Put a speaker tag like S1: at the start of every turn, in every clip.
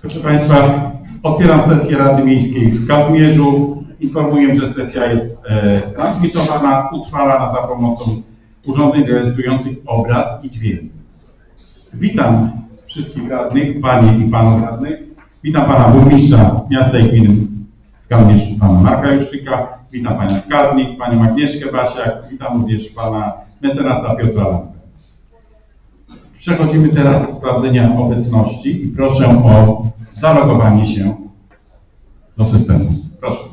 S1: Proszę Państwa, otwieram sesję Rady Miejskiej w Skarbmierzu. Informuję, że sesja jest e, transmitowana, utrwalana za pomocą urządzeń rejestrujących obraz i dźwięk. Witam wszystkich radnych, Panie i Panów radnych. Witam Pana Burmistrza Miasta i Gminy Skarbmierz, Pana Marka Juszczyka. Witam Panią Skarbnik, Panią Agnieszkę Basiak. Witam również Pana mecenasa Piotra Lampę. Przechodzimy teraz do sprawdzenia obecności i proszę o zalogowanie się do systemu. Proszę.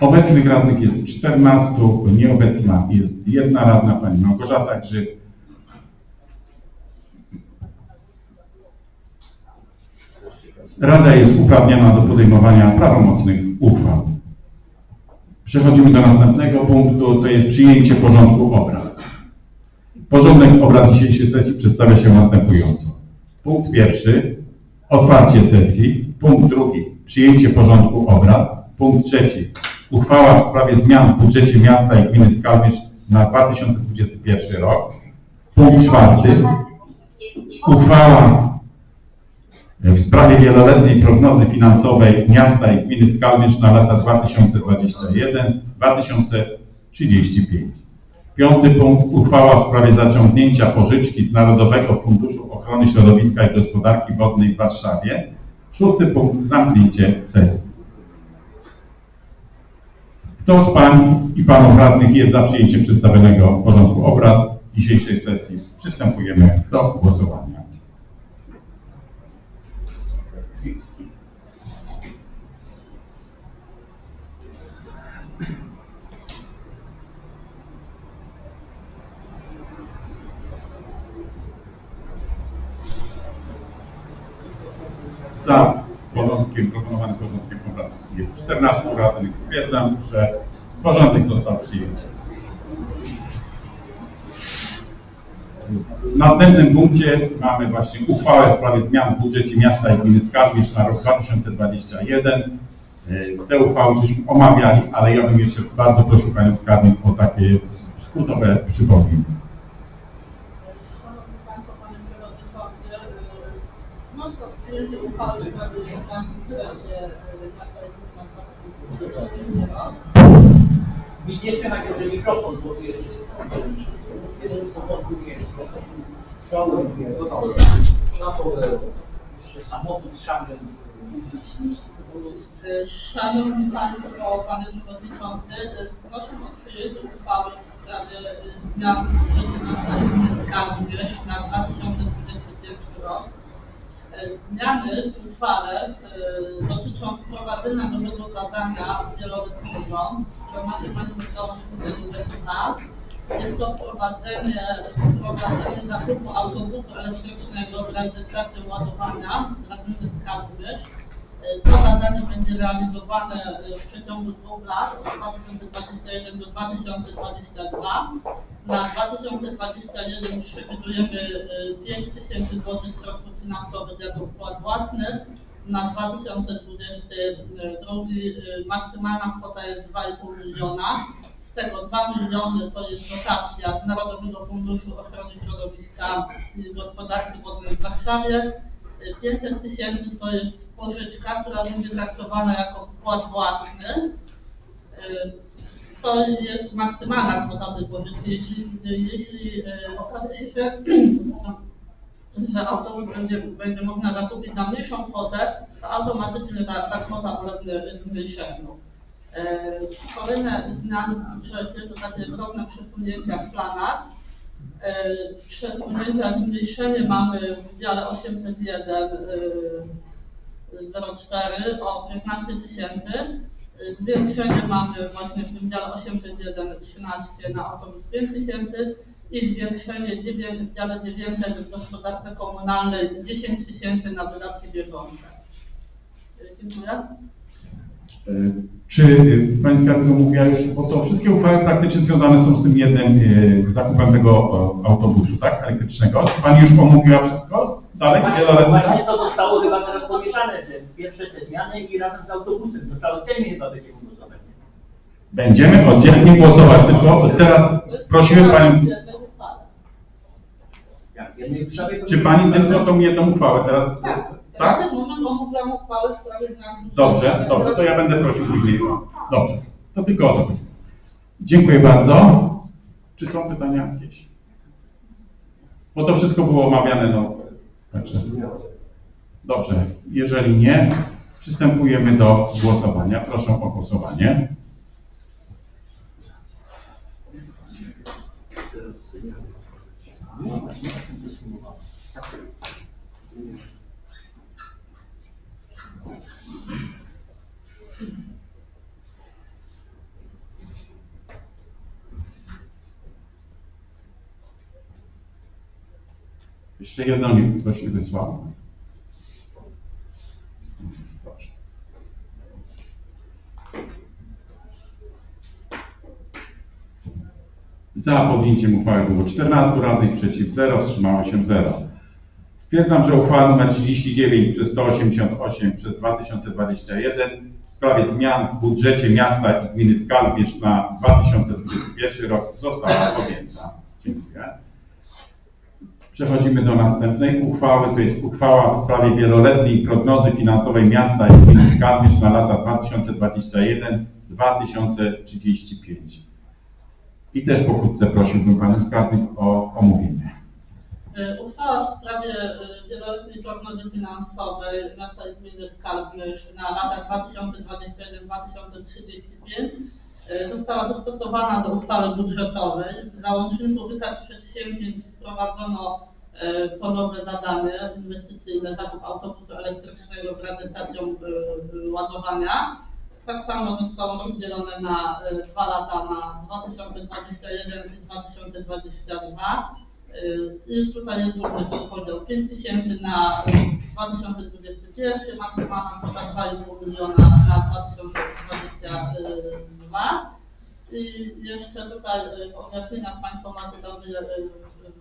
S1: Obecnych radnych jest 14, nieobecna jest jedna radna, pani Małgorzata Grzyb. Rada jest uprawniona do podejmowania prawomocnych uchwał. Przechodzimy do następnego punktu, to jest przyjęcie porządku obrad. Porządek obrad dzisiejszej sesji przedstawia się następująco. Punkt pierwszy, otwarcie sesji. Punkt drugi, przyjęcie porządku obrad. Punkt trzeci, uchwała w sprawie zmian w budżecie miasta i gminy Skalmierz na 2021 rok. Punkt czwarty, uchwała w sprawie wieloletniej prognozy finansowej miasta i gminy Skalmierz na lata 2021-2035. Piąty punkt, uchwała w sprawie zaciągnięcia pożyczki z Narodowego Funduszu Ochrony Środowiska i Gospodarki Wodnej w Warszawie. Szósty punkt, zamknięcie sesji. Kto z Pań i Panów Radnych jest za przyjęciem przedstawionego porządku obrad dzisiejszej sesji? Przystępujemy do głosowania. Za porządkiem, proponowanym porządkiem jest 14 radnych. Stwierdzam, że porządek został przyjęty. W następnym punkcie mamy właśnie uchwałę w sprawie zmian w budżecie miasta i gminy Skarbierz na rok 2021. E, Te uchwały żeśmy omawiali, ale ja bym jeszcze bardzo prosił Panią Skarbnik o takie skrótowe przypomnienie.
S2: Przyjęcie uchwały w sprawie zmian w budżecie
S3: Nic nie słychać, że mikrofon, bo tu jeszcze jeszcze samochód jest. Szałem jest. Jeszcze samochód szałem.
S2: Y, Szanowni Państwo, Panie Przewodniczący, y, proszę o przyjęcie uchwały w sprawie y, zmian w budżecie miasta i gminy Skarbierz na 2021 rok. Zmiany w uchwale y, dotyczą wprowadzenia nowego zadania wieloletniego, że macie Państwo wiadomość na Jest to wprowadzenie, wprowadzenie zakupu autobusu elektrycznego ze stacją ładowania dla gminy Skarbierz. To zadanie będzie realizowane y, w przeciągu dwóch lat, od 2021 do 2022. Na 2021 przewidujemy y, 5 tysięcy złotych środków finansowych jako wkład własny. Na 2022 y, maksymalna kwota jest 2,5 miliona. Z tego 2 miliony to jest dotacja z Narodowego Funduszu Ochrony Środowiska i Gospodarki Wodnej w Warszawie. Y, 500 tysięcy to jest pożyczka, która będzie traktowana jako wkład własny. Y, To jest maksymalna kwota tej pożyczki. Jeśli, jeśli y, okaże się, że, że autobus będzie, będzie można zakupić na mniejszą kwotę, to automatycznie ta, ta kwota ulegnie zmniejszeniu. Y, Kolejne zmiany to takie drobne przesunięcia w planach. E, przesunięcia, zmniejszenie mamy w dziale 801 e, 04 o 15 tysięcy. E, Zwiększenie mamy właśnie w tym dziale 801 13 na około 5 tysięcy i zwiększenie w dziale 900 w gospodarce komunalnej 10 tysięcy na wydatki bieżące. Dziękuję.
S1: Y, Czy y, Pani Skarbnik mówiła już, bo to wszystkie uchwały praktycznie związane są z tym jednym y, zakupem tego autobusu, tak, elektrycznego. Czy Pani już omówiła wszystko? Dalej,
S3: Właśnie, właśnie
S1: tak?
S3: to zostało chyba teraz pomieszane, że pierwsze te zmiany i razem z autobusem. To trzeba oddzielnie chyba będzie głosować.
S1: Będziemy oddzielnie głosować, tylko teraz prosiłem Panią,
S3: to
S1: czy Pani tylko tą jedną uchwałę teraz?
S2: Tak.
S1: Tak?
S2: Na ten moment omówiłam uchwałę w sprawie zmian.
S1: Dobrze, dobrze, to ja będę prosił później. Dobrze, to tylko o to. Dziękuję bardzo. Czy są pytania jakieś? Bo to wszystko było omawiane, no. Także. Dobrze, jeżeli nie, przystępujemy do głosowania. Proszę o głosowanie.
S3: No właśnie,
S1: Jeszcze jedno mi ktoś wysłał. Za podjęciem uchwały było 14 radnych, przeciw 0, wstrzymało się 0. Stwierdzam, że uchwała nr 39 przez 188 przez 2021 w sprawie zmian w budżecie miasta i gminy Skalbierz na 2021 rok została podjęta. Dziękuję. Przechodzimy do następnej uchwały. To jest uchwała w sprawie wieloletniej prognozy finansowej miasta i gminy Skarbisz na lata 2021-2035. I też pokrótce prosiłbym Panią Skarbnik o omówienie.
S2: Y, Uchwała w sprawie y, wieloletniej prognozy finansowej miasta i gminy na lata 2021-2035 y, została dostosowana do uchwały budżetowej. Dla łączników wykaz przedsięwzięć wprowadzono y, ponowne zadanie inwestycyjne zakup autobusu elektrycznego z realizacją y, ładowania. Tak samo zostało rozdzielone na dwa lata na 2021 i 2022. Y, Jest tutaj jest również podział 5 tysięcy na 2021, maksymalna kwota 2,5 miliona na 2022. I jeszcze tutaj y, w objaśnieniach Państwo macie dobrze y,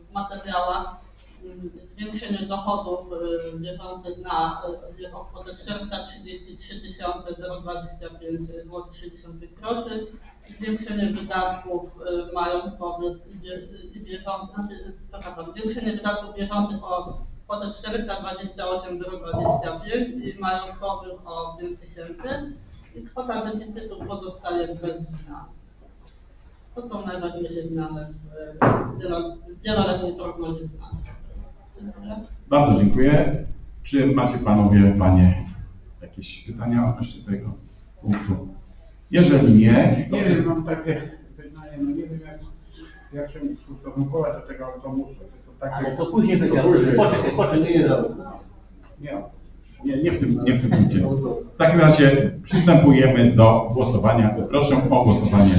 S2: w materiałach y, zwiększenie dochodów y, bieżących na y, o kwotę 433 025 zł 65 groszy. Zwiększenie wydatków y, majątkowych i bie- i bieżących, znaczy, przepraszam, zwiększenie wydatków bieżących o kwotę 428 025 i majątkowych o 5 tysięcy i kwota deficytu pozostaje bez zmian. To są najważniejsze zmiany w wielo- wieloletniej prognozie finansowej.
S1: Bardzo dziękuję. Czy macie Panowie, Panie jakieś pytania odnośnie tego punktu? Jeżeli nie, to
S4: Nie wiem, mam takie pytanie, no nie wiem jak, jak się ustosunkować do tego autobusu. To takie...
S3: Ale to później będzie. Poczekaj, poczekaj.
S4: Nie,
S1: nie, nie, w tym, nie w tym punkcie. W takim razie przystępujemy do głosowania. Proszę o głosowanie.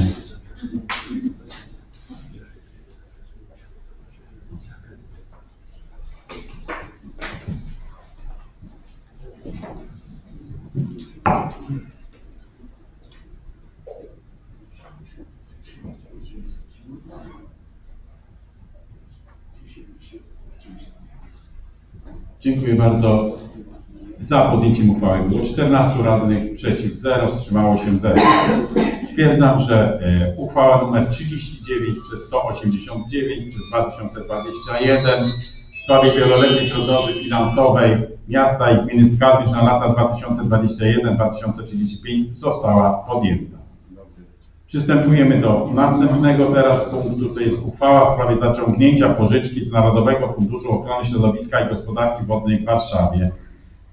S1: Dziękuję bardzo. Za podjęciem uchwały było 14 radnych, przeciw 0, wstrzymało się 0. Stwierdzam, że e, uchwała nr 39 przez 189 przez 2021 w sprawie wieloletniej prognozy finansowej miasta i gminy Skarbisz na lata 2021-2035 została podjęta. Przystępujemy do następnego teraz punktu, to jest uchwała w sprawie zaciągnięcia pożyczki z Narodowego Funduszu Ochrony Środowiska i Gospodarki Wodnej w Warszawie.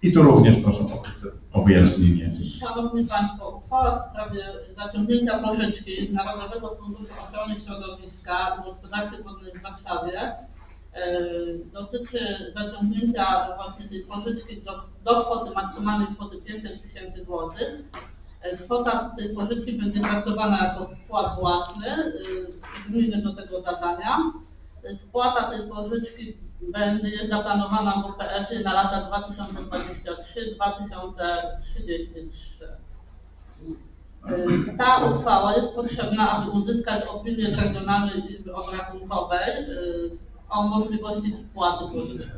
S1: I tu również proszę o, wyjaśnienie.
S2: Szanowni Państwo, uchwała w sprawie zaciągnięcia pożyczki z Narodowego Funduszu Ochrony Środowiska i Gospodarki Wodnej w Warszawie e, dotyczy zaciągnięcia właśnie tej pożyczki do, do kwoty maksymalnej kwoty 500 tysięcy złotych. E, Kwota tej pożyczki będzie traktowana jako wkład własny e, gminy do tego zadania. Spłata tej pożyczki będzie zaplanowana w WPF-ie na lata 2023-2033. Y, Ta uchwała jest potrzebna, aby uzyskać opinię Regionalnej Izby Obrachunkowej y, o możliwości spłaty pożyczki.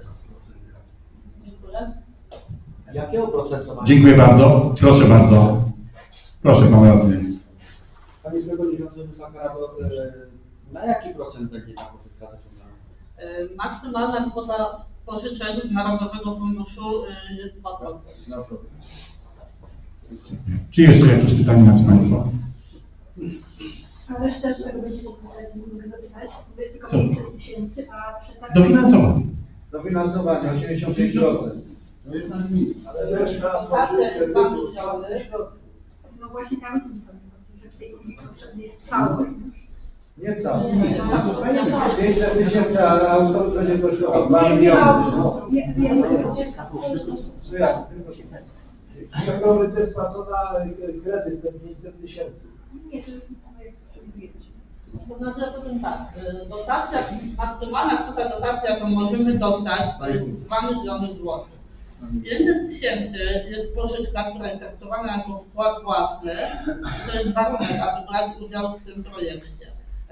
S2: Dziękuję.
S3: Jakiego oprocentowania?
S1: Dziękuję bardzo. Proszę bardzo. Proszę Pan Radny.
S5: Panie Przewodniczący Zakarabo, na jaki procent będzie ta pożyczka?
S2: Y, Maksymalna kwota pożyczek z Narodowego Funduszu y, jest 2%.
S1: Czy jeszcze jakieś pytania macie Państwo?
S6: A resztę z tego będzie zapytać, bo jest tylko 500 tysięcy, a przetarg...
S1: Dofinansowanie.
S5: Dofinansowanie 85%.
S4: To jest na gminie.
S5: Ale też
S2: Otwarte dwa udziały.
S6: No właśnie tam jest że w tej chwili potrzebny jest całość.
S5: Nie.
S2: Nie, nie, nie.
S5: 500 tysięcy, ale autobus będzie kosztował 2
S6: Nie, nie,
S5: miliony.
S6: no, nie, nie,
S5: No jak? Jakoby to jest spłacona kredyt, ten 500 tysięcy.
S6: nie, to.
S2: To znaczy, powiem tak, y, dotacja, maksymalna kwota dotacji, jaką możemy dostać, to jest 2 miliony złotych. 500 tysięcy jest pożyczka, która jest traktowana jako wkład własny, to jest warunek, aby brać udział w tym projekcie.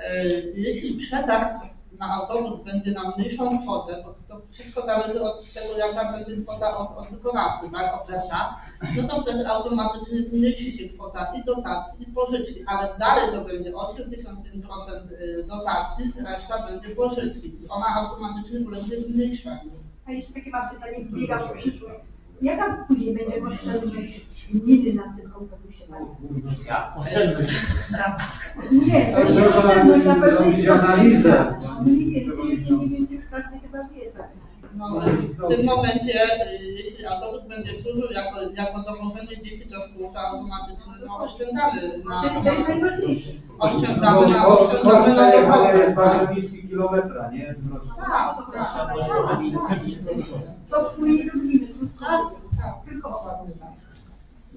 S2: Y, Jeśli przetarg na autobus będzie na mniejszą kwotę, to, to wszystko zależy od tego, jaka będzie kwota od, od wykonawcy, tak, oferta, no to wtedy automatycznie zmniejszy się kwota i dotacji, i pożyczki, ale dalej to będzie 85% y, dotacji, reszta będzie pożyczki. Ona automatycznie ulegnie zmniejszeniu.
S6: A jeszcze takie mam pytanie, biega w przyszłość. Jaka później będzie oszczędność gminy na tym autobusie?
S3: Ja, oszczędność.
S6: Nie, to jest oszczędność na pewno jest
S5: analizę.
S6: Mniej więcej, mniej więcej już każdy chyba wie, tak.
S2: No, y, w tym momencie, y, jeśli autobus będzie służył jako, jako dowożenie dzieci do szkół, to automatycznie no, oszczędzamy na,
S6: To jest, to jest najważniejsze.
S2: oszczędzamy na, oszczędzamy na dowodach.
S5: bardzo niski kilometra, nie?
S2: Tak, tak,
S6: Co wpłynie do gminy?
S2: tak, tak,
S6: Tylko
S2: dokładnie tak.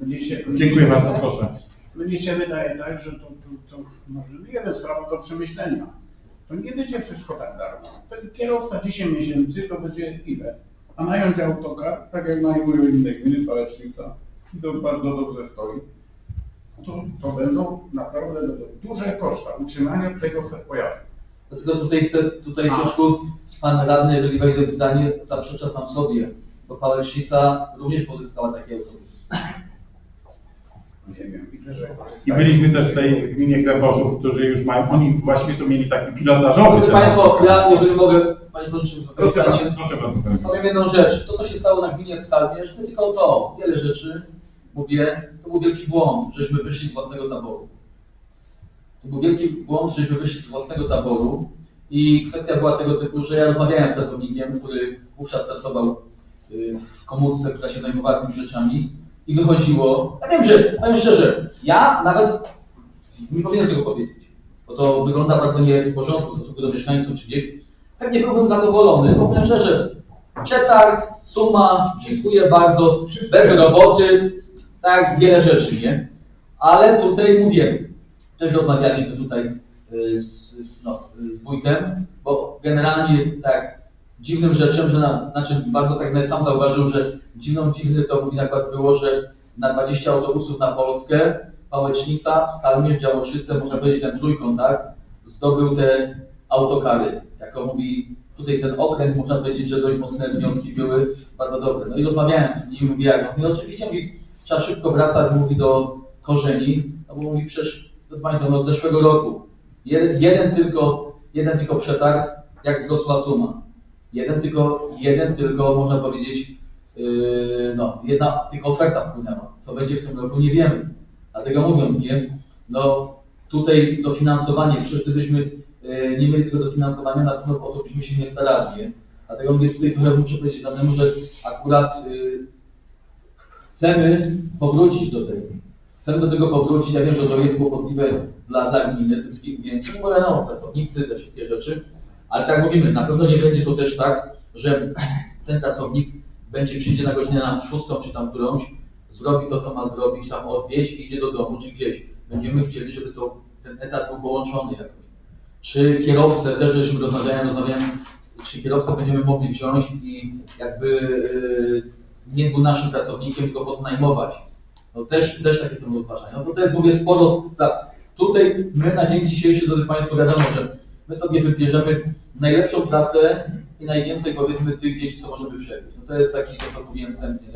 S4: Mnie się,
S1: Dziękuję bardzo. Proszę.
S4: mnie się wydaje tak, że to, to, to może jeden sprawa do przemyślenia. To nie będzie wszystko tak darmo. Ten kierowca 10 miesięcy to będzie ile? A nająć autokar, tak jak najmują inne gminy, Palecznica, i to bardzo dobrze stoi, to, to będą naprawdę będą duże koszta utrzymania tego pojazdu.
S7: Dlatego tutaj chcę, tutaj
S4: A.
S7: troszkę pan radny, jeżeli wejdę w zdanie, zaprzecza sam sobie, bo Pałecznica również pozyskała taki autobus.
S4: Nie wiem,
S1: I byliśmy też w tej gminie Kreboszów, którzy już mają, oni właściwie to mieli taki pilotażowy.
S7: Drodzy
S1: temat.
S7: Państwo, ja jeżeli mogę, Panie Przewodniczący,
S1: Proszę bardzo, proszę bardzo.
S7: powiem jedną rzecz. To, co się stało na gminie Skalmierz, nie tylko to, wiele rzeczy, mówię, to był wielki błąd, żeśmy wyszli z własnego taboru. To był wielki błąd, żeśmy wyszli z własnego taboru i kwestia była tego typu, że ja rozmawiałem z pracownikiem, który wówczas pracował y, w komórce, która się zajmowała tymi rzeczami i wychodziło, ja wiem, że, powiem szczerze, ja nawet nie powinienem tego powiedzieć, bo to wygląda bardzo nie w porządku w stosunku do mieszkańców czy gdzieś. Pewnie byłbym zadowolony, bo powiem szczerze, przetarg, suma, dziękuję bardzo, bez roboty, tak, wiele rzeczy, nie? Ale tutaj mówię, też rozmawialiśmy tutaj y, z, z, no, z wójtem, bo generalnie tak dziwnym rzeczem, że na, znaczy bardzo tak nawet sam zauważył, że dziwną, dziwny to mówi nakład było, że na 20 autobusów na Polskę Pałecznica, Skalmierz, Działoszyce, można powiedzieć ten trójkąt, tak, zdobył te autokary. Jako mówi, tutaj ten okręg, można powiedzieć, że dość mocne wnioski były bardzo dobre. No i rozmawiałem z nim, mówi jak, no oczywiście mówi, trzeba szybko wracać, mówi do korzeni, no bo mówi przecież, proszę Państwa, no z zeszłego roku, jeden, jeden tylko, jeden tylko przetarg, jak wzrosła suma. Jeden tylko, jeden tylko, można powiedzieć, yy, no, jedna tylko oferta wpłynęła. Co będzie w tym roku, nie wiemy. Dlatego mówiąc, nie, no tutaj dofinansowanie, przecież gdybyśmy yy, nie mieli tego dofinansowania, na pewno o to byśmy się nie starali, nie? Dlatego mnie tutaj trochę muszę powiedzieć danemu, że akurat yy, chcemy powrócić do tego. Chcemy do tego powrócić. Ja wiem, że to jest kłopotliwe dla, dla gminy, to jest więcej, bo no, pracownicy, te wszystkie rzeczy, ale tak mówimy, na pewno nie będzie to też tak, że ten pracownik będzie przyjdzie na godzinę na szóstą czy tam którąś, zrobi to, co ma zrobić, tam odwieźć i idzie do domu czy gdzieś. Będziemy chcieli, żeby to, ten etat był połączony jakoś. Czy kierowcę, też żeśmy rozmawiałem, rozmawiałem, czy kierowcę będziemy mogli wziąć i jakby yy, nie był naszym pracownikiem, tylko podnajmować. No też, też takie są rozważania. No to też mówię sporo, tak, tutaj my na dzień dzisiejszy, drodzy Państwo, wiadomo, że my sobie wybierzemy najlepszą trasę i najwięcej powiedzmy tych dzieci, co możemy przewieźć. No to jest taki, to co mówiłem wstępnie.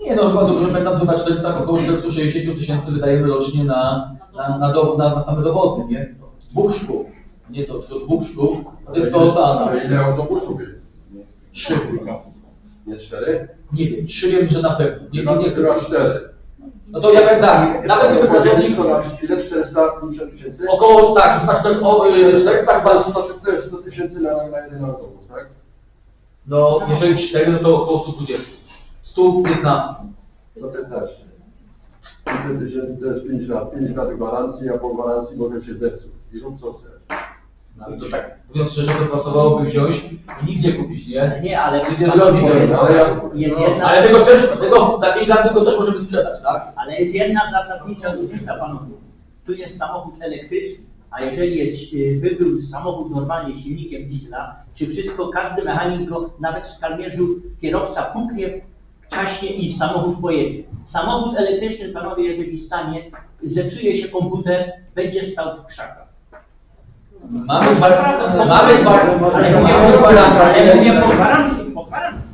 S7: Nie no, chyba dobrze pamiętam, to na 400, około 460 tysięcy wydajemy rocznie na, na, na, do, na, na same dowozy, nie? Dwóch szkół, nie to, tylko dwóch szkół, to jest to oceana.
S8: Ale ile autobusów jest?
S7: Trzy.
S8: Nie cztery?
S7: Nie wiem, trzy wiem, że na pewno. Nie, nie, nie.
S8: Chyba cztery.
S7: No to ja powiem tak, nawet gdyby pracownik
S8: na ile 450 tysięcy?
S7: około, tak, 400, o, y, tak, tak,
S8: To
S7: tak,
S8: jest 100 to jest 100 tysięcy na, na jeden autobus, tak?
S7: no jeżeli cztery, no to około 120. 115.
S8: 115. 500 tysięcy to jest 5 lat. 5 lat gwarancji, a po gwarancji może się zepsuć. I rób co chcesz.
S7: No to tak, mówiąc szczerze, to pasowałoby wziąć i nic nie kupić, nie?
S9: Nie, ale
S7: nie zrobić,
S8: Ale
S7: jest,
S9: jest jedna,
S7: ale tego też, tego, za 5 lat tego też możemy sprzedać, tak?
S9: ale jest jedna zasadnicza różnica, panowie. Tu jest samochód elektryczny, a jeżeli jest, by był samochód normalnie silnikiem diesla, czy wszystko, każdy mechanik go, nawet w Skalmierzu kierowca puknie czaśnie i samochód pojedzie. Samochód elektryczny, panowie, jeżeli stanie, zepsuje się komputer, będzie stał w krzakach.
S7: Mamy, gwa- mamy, gwa-
S9: Ale mówię po gwarancji, ale po gwarancji.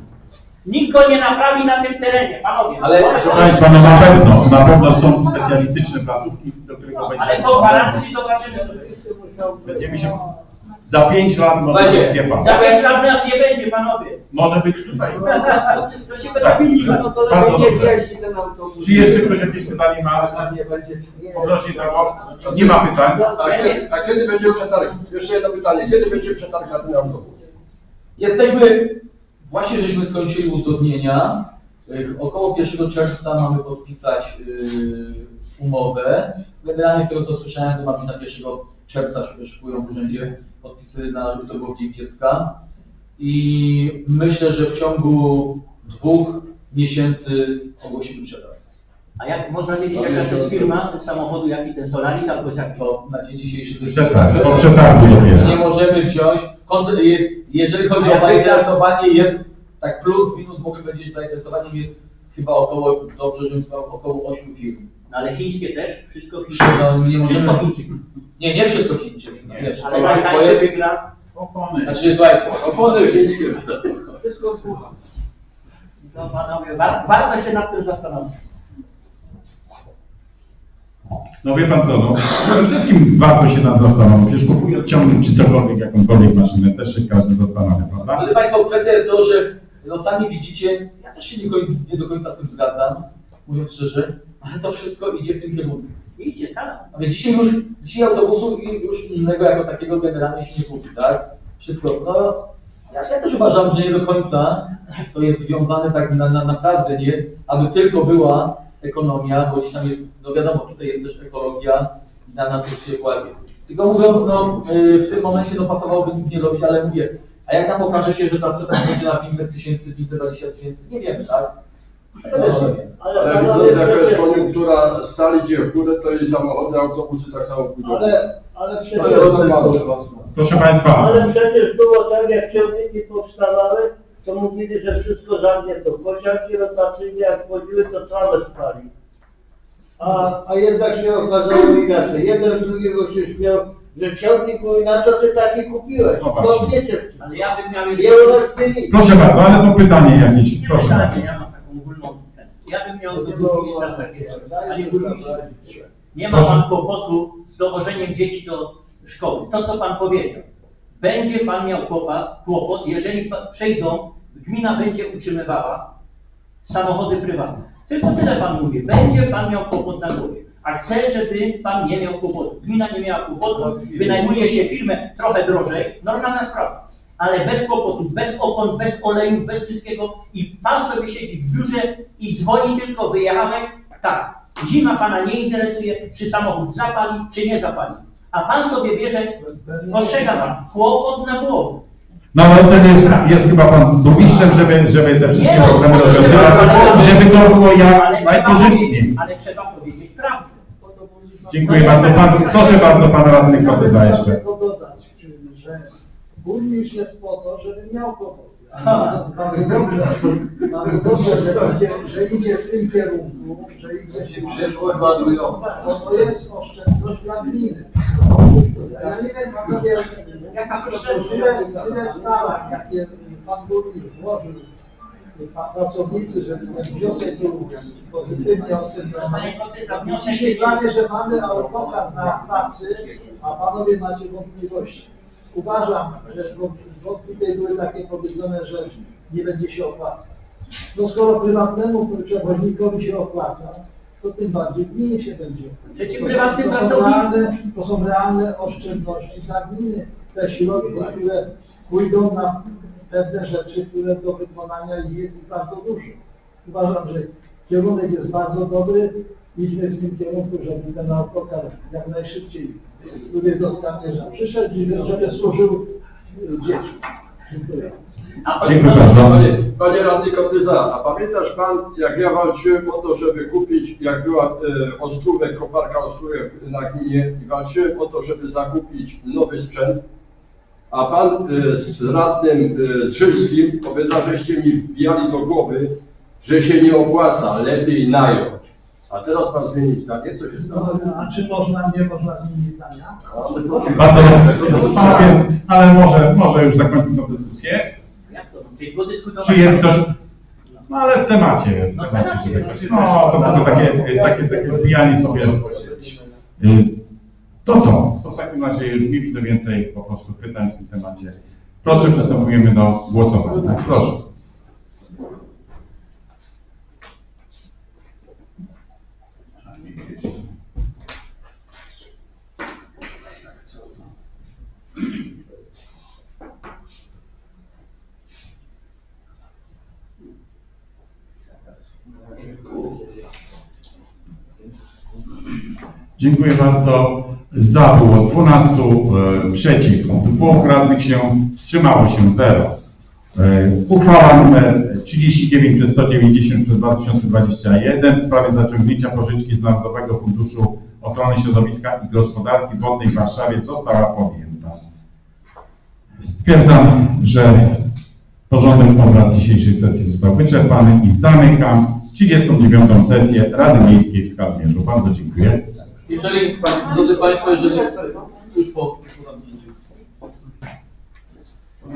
S9: Nikt go nie naprawi na tym terenie, panowie.
S7: Ale-
S1: Proszę Państwa, no na pewno, na pewno są specjalistyczne placówki, do których
S9: ale
S1: będzie.
S9: po gwarancji zobaczymy sobie.
S1: Będziemy się, za 5 lat może
S7: Słuchajcie,
S1: być, wie pan.
S9: Za pięć lat nas nie będzie, panowie.
S1: Może być tutaj.
S9: To się będą pilniwać.
S5: No to
S1: Bardzo
S5: lepiej nie
S1: dobrze.
S5: wjeździ ten autobus.
S1: Czy jeszcze ktoś jakieś pytanie ma?
S5: Nie będzie. Nie.
S1: Poproszę tego. Nie ma pytań.
S8: A kiedy, a kiedy będzie przetarg? Jeszcze jedno pytanie. Kiedy będzie przetarg na ten autobus?
S7: Jesteśmy, właśnie żeśmy skończyli uzgodnienia. Y, Około 1 czerwca mamy podpisać y, umowę. Generalnie z tego co słyszałem, to ma być na 1 czerwca się w urzędzie podpisy na żeby to było Dzień Dziecka. I myślę, że w ciągu dwóch miesięcy ogłosimy przetarg.
S9: A jak można wiedzieć, jaka to jest firma samochodu, jaki ten Solaris albo jak to
S7: na dzień dzisiejszy to jest
S1: dopiero.
S7: Nie możemy wziąć. Jeżeli chodzi o zainteresowanie, jest tak plus minus mogę powiedzieć, że zainteresowaniem jest chyba około, dobrze, że około 8 firm.
S9: No ale chińskie też, wszystko chińskie.
S7: No, nie
S9: Wszystko
S7: możemy,
S9: Chińczyk.
S7: nie, nie wszystko chińczyk, nie, nie,
S9: Ale
S7: to
S9: najtańszy
S7: jest,
S9: wygra.
S4: Opony.
S7: znaczy słuchajcie,
S8: Opony chińskie.
S5: Wszystko słucha.
S9: No panowie, war, warto się nad tym zastanowić.
S1: No wie pan co, no przede wszystkim warto się nad zastanowić. Już kupując ciągnik czy cokolwiek, jakąkolwiek maszynę, też się każdy zastanawia, prawda?
S7: ale Państwo, kwestia jest to, że no sami widzicie, ja też się nie, nie do końca z tym zgadzam, mówiąc szczerze, ale to wszystko idzie w tym kierunku.
S9: Idzie, tak.
S7: A więc dzisiaj już, dzisiaj autobusu już innego jako takiego generalnie się nie kupi, tak? Wszystko, no, ja, ja też uważam, że nie do końca to jest związane tak na, na, naprawdę, nie? Aby tylko była ekonomia, bo gdzieś tam jest, no wiadomo, tutaj jest też ekologia i na, na to się kładzie. Tylko mówiąc, no, y, w tym momencie no pasowałoby nic nie robić, ale mówię, a jak nam okaże się, że ta sprzedaż będzie na 500 tysięcy, 520 tysięcy, nie wiemy, tak?
S8: Ale widząc jaka jest koniunktura, stali idzie w górę, to i samochody, autobusy tak samo pójdą.
S5: Ale, ale
S8: To
S5: przecież.
S1: Proszę Państwa,
S5: ale przecież było tak, jak ciągniki powstawały, to mówili, że wszystko zamknięto. Kosiarki rotacyjne jak wchodziły, to całe spali. A, a jednak się okazało inaczej. Jeden z drugiego się śmiał, że ciągnik mówi, na co ty taki kupiłeś?
S1: No właśnie.
S5: Wiecie,
S9: Ale ja bym miał jeszcze...
S5: nie urośnili.
S1: proszę bardzo, ale to pytanie jakieś,
S9: Nie
S1: proszę
S9: pytanie,
S1: bardzo.
S9: ja mam taką ogólną... ten. Ja bym miał do burmistrza takie. Panie burmistrzu, nie ma pan kłopotu z dowożeniem dzieci do szkoły. To, co pan powiedział. Będzie pan miał kłopot, jeżeli przejdą, gmina będzie utrzymywała samochody prywatne. Tylko tyle pan mówi. Będzie pan miał kłopot na głowie. A chcę, żeby pan nie miał kłopotu. Gmina nie miała kłopotu, wynajmuje się firmę trochę drożej, normalna sprawa. Ale bez kłopotów, bez opon, bez oleju, bez wszystkiego i pan sobie siedzi w biurze i dzwoni tylko, wyjechałeś? Tak. Zima pana nie interesuje, czy samochód zapali, czy nie zapali. A pan sobie bierze, ostrzega pan, kłopot na głowę.
S1: No ale to jest, jest chyba Pan burmistrzem, żeby, żeby te wszystkie
S9: Nie no,
S1: problemy rozwiązywać żeby to było
S9: Ale
S1: jak najkorzystniej.
S9: ale trzeba powiedzieć prawdę.
S1: Dziękuję bardzo. Pan, proszę bardzo, Pan Radny Kotyza jeszcze.
S5: Burmistrz jest po to, żeby miał kłopot.
S10: Mamy dobrze, mamy dobrze, że, będzie, że idzie w tym kierunku, że idzie w
S8: Przyszłość ładują.
S10: Bo to jest oszczędność dla gminy. Ja nie wiem, panowie, jaka tyle, tyle starań, jakie pan burmistrz włożył, pracownicy, żeby ten wniosek był pozytywnie oceniony. Dzisiaj prawie, że mamy autokar na pracy, a panowie macie wątpliwości. Uważam, że bo, tutaj były takie powiedzone, że nie będzie się opłacał. No skoro prywatnemu przewoźnikowi się opłaca, to tym bardziej gminie się będzie.
S9: Przecież
S10: To to są realne- To są realne oszczędności dla gminy. Te środki, które pójdą na pewne rzeczy, które do wykonania jest bardzo dużo. Uważam, że kierunek jest bardzo dobry. Idźmy w tym kierunku, żeby ten autokar jak najszybciej tutaj do Skamierza przyszedł i żeby służył dzieciom. Dziękuję.
S1: Dziękuję bardzo.
S8: Panie, panie radny Kotyza, a pamiętasz pan, jak ja walczyłem o to, żeby kupić, jak była e, Ostrówek, koparka Ostrówek na gminie i walczyłem o to, żeby zakupić nowy sprzęt, a pan e, z radnym e, Szylskim, obydwa żeście mi wbijali do głowy, że się nie opłaca, lepiej nająć. A teraz pan zmienić zdanie, co się stało?
S10: A czy można, nie można zmienić zdania?
S1: Bardzo panowie, ale może, może już zakończymy tę dyskusję.
S9: Jak to? Przecież było dyskutowane.
S1: Czy jest ktoś, no ale w temacie, w temacie, żeby ktoś, no to tylko takie, takie, takie wbijanie sobie. Y, To co? To w takim razie już nie widzę więcej po prostu pytań w tym temacie. Proszę, przystępujemy do głosowania. Proszę. Dziękuję bardzo. Za było 12, e, przeciw, dwóch radnych się wstrzymało się 0. E, Uchwała nr 39 przez 190 przez 2021 w sprawie zaciągnięcia pożyczki z Narodowego Funduszu Ochrony Środowiska i Gospodarki Wodnej w Warszawie została podjęta. Stwierdzam, że porządek obrad dzisiejszej sesji został wyczerpany i zamykam 39. sesję Rady Miejskiej w Skazmierzu. Bardzo dziękuję.
S7: Jeżeli, drodzy Państwo, jeżeli już po, już po